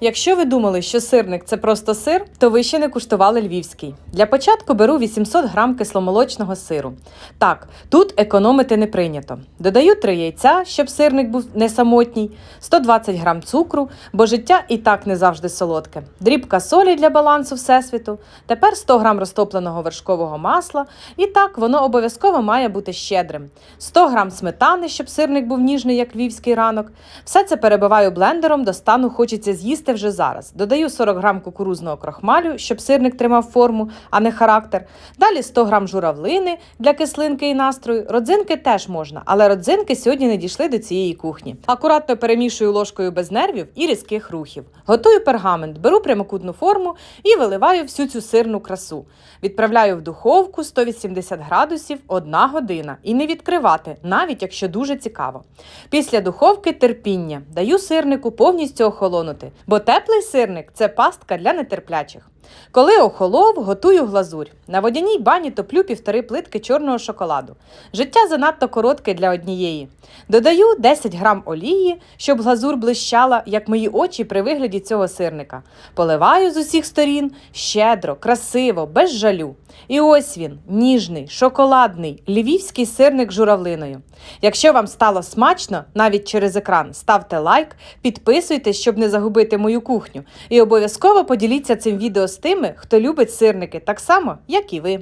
Якщо ви думали, що сирник це просто сир, то ви ще не куштували львівський. Для початку беру 800 грам кисломолочного сиру. Так, тут економити не прийнято. Додаю 3 яйця, щоб сирник був не самотній, 120 грам цукру, бо життя і так не завжди солодке. Дрібка солі для балансу всесвіту. Тепер 100 грам розтопленого вершкового масла. І так, воно обов'язково має бути щедрим. 100 грам сметани, щоб сирник був ніжний, як львівський ранок. Все це перебиваю блендером до стану хочеться з'їсти вже зараз. Додаю 40 грам кукурузного крохмалю, щоб сирник тримав форму, а не характер. Далі 100 грам журавлини для кислинки і настрою. Родзинки теж можна, але родзинки сьогодні не дійшли до цієї кухні. Акуратно перемішую ложкою без нервів і різких рухів. Готую пергамент, беру прямокутну форму і виливаю всю цю сирну красу. Відправляю в духовку 180 градусів 1 година і не відкривати, навіть якщо дуже цікаво. Після духовки терпіння даю сирнику повністю охолонути, бо теплий сирник це пастка для нетерплячих. Коли охолов, готую глазурь. На водяній бані топлю півтори плитки чорного шоколаду. Життя занадто коротке для однієї. Додаю 10 грам олії, щоб глазур блищала, як мої очі при вигляді цього сирника. Поливаю з усіх сторін щедро, красиво, без жалю. І ось він, ніжний, шоколадний, львівський сирник з журавлиною. Якщо вам стало смачно, навіть через екран, ставте лайк, підписуйтесь, щоб не загубити мою кухню. І обов'язково поділіться цим відео з тими, хто любить сирники так само, як і ви.